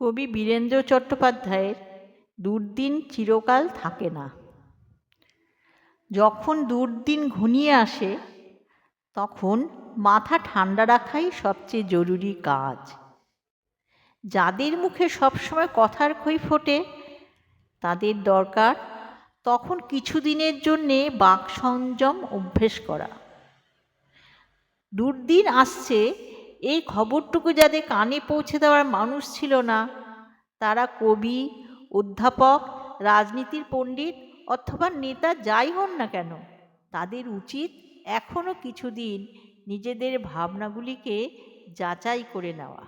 কবি বীরেন্দ্র চট্টোপাধ্যায়ের দুর্দিন চিরকাল থাকে না। যখন দুর্দিন ঘনিয়ে আসে, তখন মাথা ঠান্ডা রাখাই সবচেয়ে জরুরি কাজ। যাদের মুখে সবসময় কথার খই ফোটে, তাদের দরকার তখন কিছুদিনের জন্যে বাক সংযম অভ্যেস করা। দুর্দিন আসছে এই খবরটুকু যাদের কানে পৌঁছে দেওয়ার মানুষ ছিল না, তারা কবি, অধ্যাপক, রাজনীতির পণ্ডিত অথবা নেতা যাই হন না কেন, তাদের উচিত এখনও কিছুদিন নিজেদের ভাবনাগুলিকে যাচাই করে নেওয়া।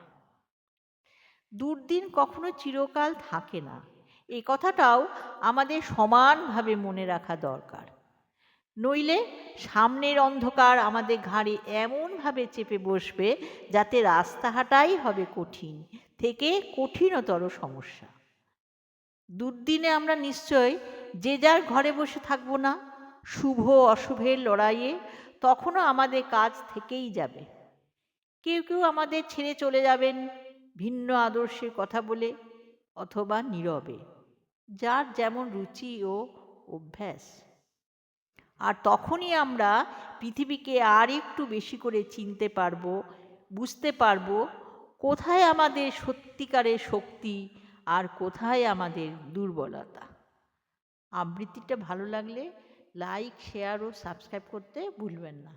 দুর্দিন কখনো চিরকাল থাকে না। এই কথাটাও আমাদের সমানভাবে মনে রাখা দরকার। নইলে সামনের অন্ধকার আমাদের ঘাড়ে এমনভাবে চেপে বসবে যাতে রাস্তা হাঁটাই হবে কঠিন থেকে কঠিনতর সমস্যা। দুর্দিনে আমরা নিশ্চয় যে যার ঘরে বসে থাকব না, শুভ অশুভের লড়াইয়ে তখনও আমাদের কাজ থেকেই যাবে। কেউ কেউ আমাদের ছেড়ে চলে যাবেন ভিন্ন আদর্শের কথা বলে অথবা নীরবে, যার যেমন রুচি ও অভ্যাস। আর তখনই আমরা পৃথিবীকে আর একটু বেশি করে চিনতে পারব, বুঝতে পারব কোথায় আমাদের সত্যিকারের শক্তি আর কোথায় আমাদের দুর্বলতা। আবৃত্তিটা ভালো লাগলে লাইক, শেয়ার ও সাবস্ক্রাইব করতে ভুলবেন না।